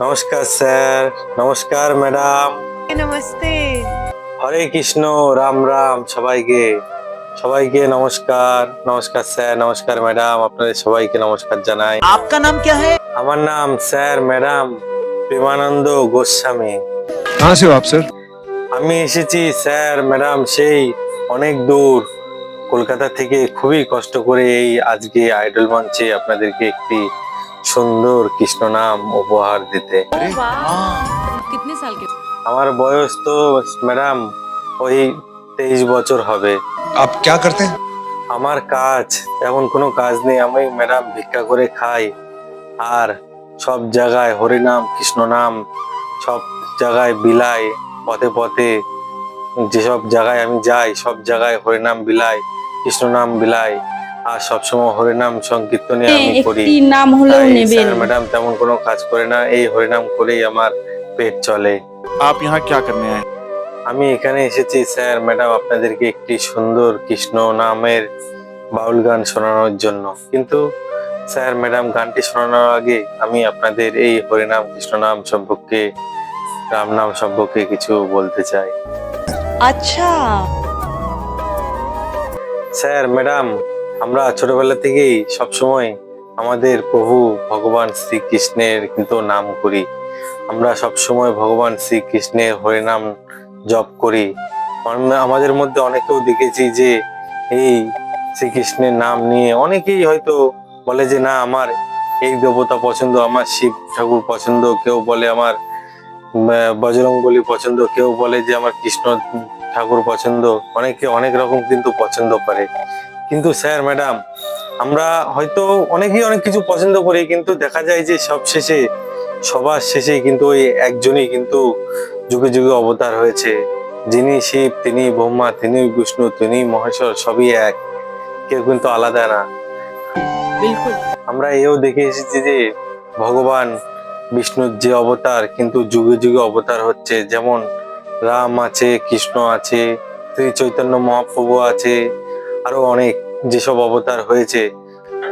নমস্কার স্যার নমস্কার ম্যাডাম नमस्ते হরে কৃষ্ণ রাম রাম সবাইকে সবাইকে নমস্কার নমস্কার স্যার নমস্কার ম্যাডাম আপনাদের সবাইকে নমস্কার জানাই आपका नाम क्या है আমার নাম স্যার ম্যাডাম প্রেমানন্দ গোস্বামী कहाँ से हो आप सर আমি এসেছি স্যার ম্যাডাম সেই অনেক দূর কলকাতা থেকে খুবই কষ্ট করে এই আজকে আইডল মঞ্চে আপনাদেরকে একটি সুন্দর কৃষ্ণ নাম উপহার দিতে। আমার বয়স তো ম্যাডাম ওই তেইশ বছর হবে। আপ করতে? আমার কাজ এমন কোনো কাজ নেই আমি ম্যাডাম ভিক্ষা করে খাই। আর সব জায়গায় হরিনাম কৃষ্ণ নাম সব জায়গায় বিলাই পথে পথে। যেসব জায়গায় আমি যাই সব জায়গায় হরিনাম বিলাই কৃষ্ণ নাম বিলাই আর সবসময় হরিনাম সংকীর্তনে হ্যাঁ, আমি করি। নাম হলেও নেবেন। ম্যাডাম তেমন কোনো কাজ করে না এই হরিনাম করেই আমার পেট চলে। আপ ইহা কিয়া করনে আয়ে আমি এখানে এসেছি স্যার ম্যাডাম আপনাদেরকে একটি সুন্দর কৃষ্ণ নামের বাউল গান শোনানোর জন্য। কিন্তু স্যার ম্যাডাম গানটি শোনানোর আগে আমি আপনাদের এই হরিনাম কৃষ্ণ নাম সম্পর্কে রাম নাম সম্পর্কে কিছু বলতে চাই। আচ্ছা। স্যার ম্যাডাম আমরা ছোটবেলা থেকেই সবসময় আমাদের প্রভু ভগবান শ্রীকৃষ্ণের কিন্তু নাম করি। আমরা সবসময় ভগবান শ্রীকৃষ্ণের হরিনাম জপ করি। আম- আমাদের মধ্যে অনেকেও দেখেছি যে এই শ্রীকৃষ্ণের নাম নিয়ে অনেকেই হয়তো বলে যে, না, আমার এই দেবতা পছন্দ, আমার শিব ঠাকুর পছন্দ, কেউ বলে আমার বজরংবলী পছন্দ, কেউ বলে যে আমার কৃষ্ণ ঠাকুর পছন্দ। অনেকে অনেক রকম কিন্তু পছন্দ করে। কিন্তু স্যার ম্যাডাম আমরা হয়তো অনেকেই অনেক কিছু পছন্দ করি কিন্তু দেখা যায় যে সব শেষে সবার শেষে কিন্তু ওই একজনই কিন্তু যুগে যুগে অবতার হয়েছে। যিনি শিব তিনি ব্রহ্মা তিনি বিষ্ণু তিনি মহেশ্বর সবই এক কেউ কিন্তু আলাদা না। আমরা এও দেখে এসেছি যে ভগবান বিষ্ণুর যে অবতার কিন্তু যুগে যুগে অবতার হচ্ছে। যেমন রাম আছে কৃষ্ণ আছে শ্রী চৈতন্য মহাপ্রভু আছে আরও অনেক যেসব অবতার হয়েছে।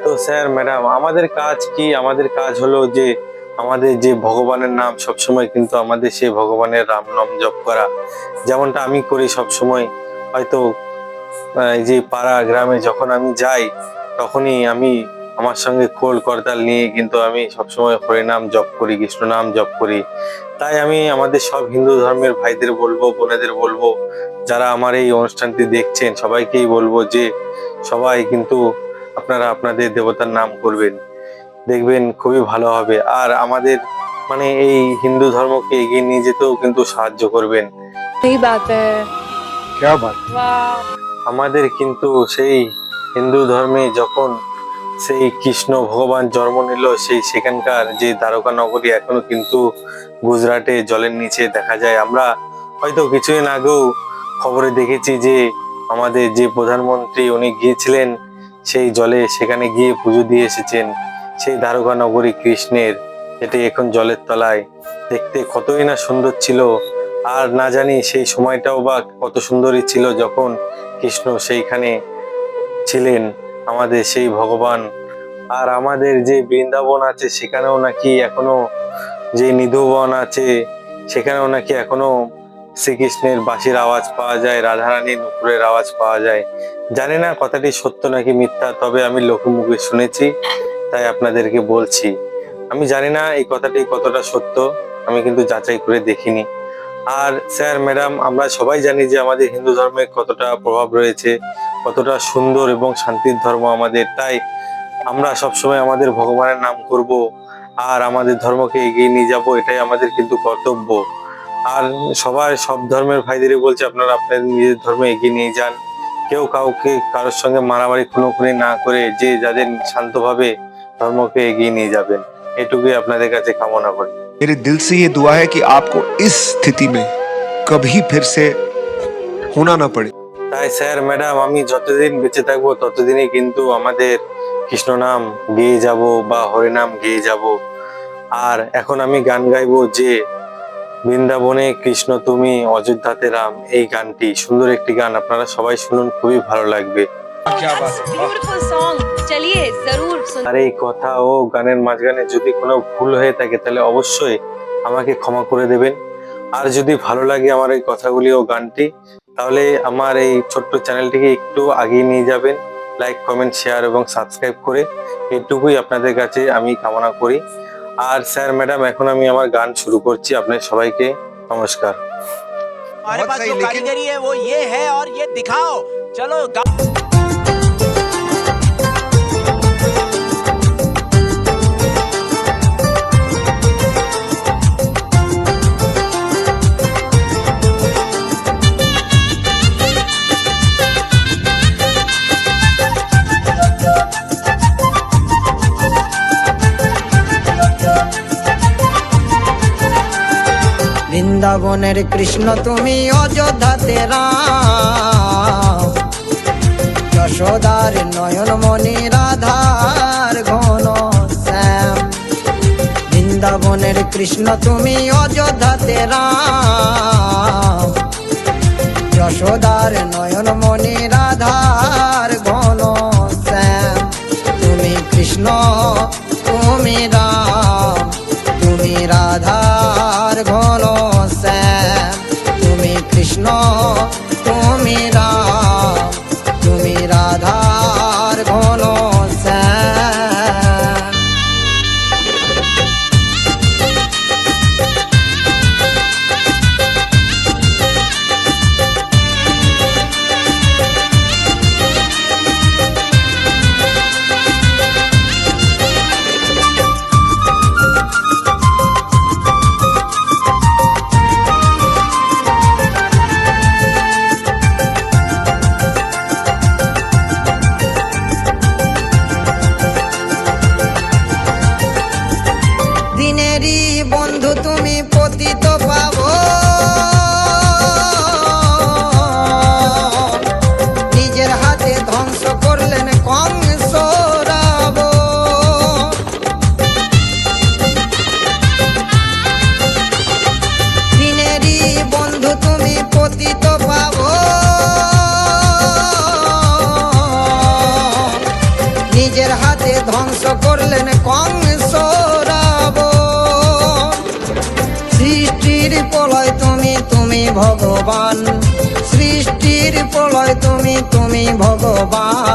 তো স্যার, ম্যাডাম, আমাদের কাজ কি? আমাদের কাজ হলো যে আমাদের যে ভগবানের নাম সবসময় কিন্তু আমাদের সেই ভগবানের রাম নাম জপ করা। যেমনটা আমি করি সব সময় হয়তো এই যে পাড়া গ্রামে যখন আমি যাই, তখনই আমি আমার সঙ্গে খোল করতাল নিয়ে কিন্তু আমি সবসময় হরিনাম জপ করি কৃষ্ণ নাম জপ করি। তাই আমি আমাদের সব হিন্দু ধর্মের ভাইদের বলব বোনেদের বলব যারা আমার এই অনুষ্ঠানটি দেখছেন সবাইকেই বলব যে সবাই কিন্তু আপনারা আপনাদের দেবতার নাম করবেন। দেখবেন খুবই ভালো হবে। আর আমাদের মানে এই হিন্দু ধর্মকে এগিয়ে নিয়ে যেতেও কিন্তু সাহায্য করবেন। আমাদের কিন্তু সেই হিন্দু ধর্মে যখন সেই কৃষ্ণ ভগবান জন্ম নিল, সেই সেখানকার যে দ্বারকা নগরী এখনও কিন্তু গুজরাটে জলের নিচে দেখা যায়। আমরা হয়তো কিছুদিন আগেও খবরে দেখেছি যে আমাদের যে প্রধানমন্ত্রী উনি গিয়েছিলেন, সেই জলে সেখানে গিয়ে পুজো দিয়ে এসেছেন। সেই দ্বারকা নগরী কৃষ্ণের এটি এখন জলের তলায়, দেখতে কতই না সুন্দর ছিল। আর না জানি সেই সময়টাও বা কত সুন্দরই ছিল যখন কৃষ্ণ সেইখানে ছিলেন। আমাদের সেই ভগবান। আর আমাদের যে বৃন্দাবন আছে, সেখানেও নাকি এখনও যে নিধুবন আছে, সেখানেও নাকি এখনও শ্রীকৃষ্ণের বাঁশির আওয়াজ পাওয়া যায়, রাধারানীর নুপুরের আওয়াজ পাওয়া যায়। জানি না কথাটি সত্য নাকি মিথ্যা, তবে আমি লোকমুখে শুনেছি, তাই আপনাদেরকে বলছি। আমি জানি না এই কথাটি কতটা সত্য, আমি কিন্তু যাচাই করে দেখিনি। আর স্যার, ম্যাডাম, আমরা সবাই জানি যে আমাদের হিন্দু ধর্মে কতটা প্রভাব রয়েছে কতটা সুন্দর এবং শান্তির ধর্ম আমাদের তাই আমরা সবসময় আমাদের ভগবানের নাম করব আর আমাদের ধর্মকে এগিয়ে নিয়ে যাব এটাই আমাদের কিন্তু কর্তব্য আর সবাই সব ধর্মের ভাইদেরই বলছে আপনারা আপনাদের নিজের ধর্মে এগিয়ে নিয়ে যান কেউ কাউকে কারোর সঙ্গে মারামারি খুনোখুনি না করে যে যাদের শান্তভাবে ধর্মকে এগিয়ে নিয়ে যাবেন এটুকুই আপনাদের কাছে কামনা করি मेरे दिल से ये दुआ है कि आपको इस स्थिति में कभी फिर से होना ना पड़े তাই স্যার ম্যাডাম আমি যতদিন বেঁচে থাকব ততদিনই কিন্তু আমাদের কৃষ্ণ নাম গেয়ে যাব বা হরিনাম গেয়ে যাব। আর এখন আমি গান গাইবো যে বৃন্দাবনে কৃষ্ণ তুমি অযোধ্যাতে রাম এই গানটি সুন্দর একটি গান আপনারা সবাই শুনুন খুবই ভালো লাগবে। আর এই কথা ও গানের মাঝখানে যদি কোনো ভুল হয়ে থাকে তাহলে অবশ্যই আমাকে ক্ষমা করে দেবেন। আর যদি ভালো লাগে আমার এই কথাগুলি ও গানটি তাহলে আমার এই ছোট্ট চ্যানেলটিকে একটু আগিয়ে নিয়ে যাবেন লাইক কমেন্ট শেয়ার এবং সাবস্ক্রাইব করে এটুকুই আপনাদের কাছে আমি কামনা করি আর স্যার ম্যাডাম এখন আমি আমার গান শুরু করছি আপনাদের সবাইকে নমস্কার हमारे बहुत पास सही, जो लेकिन- कारीगरी है वो ये है और ये दिखाओ चलो বৃন্দাবনের কৃষ্ণ তুমি অযোধ্যাতে যশোদার নয়নমণি রাধার ঘন শ্যাম। বৃন্দাবনের কৃষ্ণ তুমি অযোধ্যাতে যশোদার নয়নমণি রাধার ঘন শ্যাম। তুমি কৃষ্ণ, তুমি রাম। তুমি রাধার ঘন কৃষ্ণ তুমি রাম। ভগবান। সৃষ্টির প্রলয় তুমি তুমি ভগবান।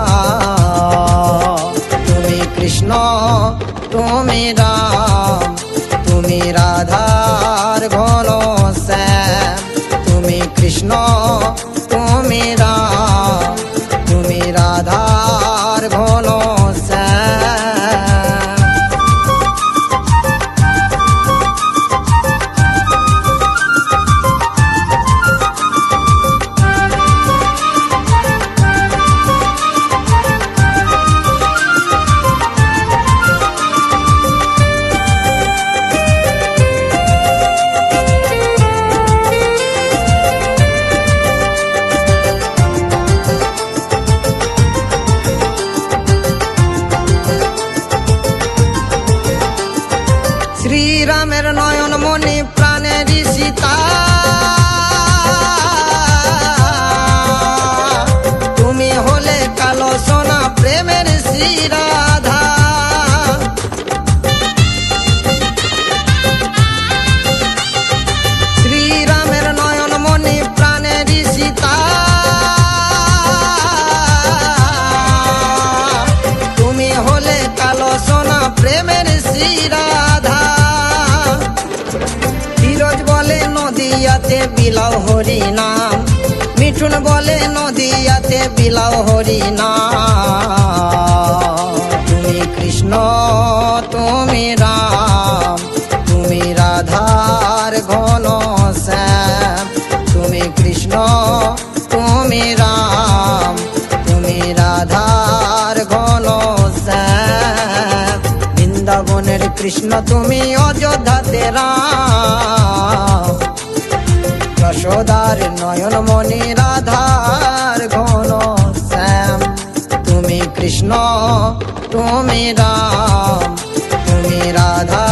নদিয়াতে বিলাও হরি নাম। মিঠুন বলে নদিয়াতে বিলাও হরি নাম। তুমি কৃষ্ণ, তুমি রাম। তুমি রাধার ঘন শ্যাম। তুমি কৃষ্ণ, তুমি রাম। তুমি রাধার ঘন শ্যাম। বৃন্দাবনের কৃষ্ণ, তুমি অযোধ্যাতে রাম। যশোদার নয়ন মনি রাধার ঘন শ্যাম। তুমি কৃষ্ণ তুমি রাম। তুমি রাধার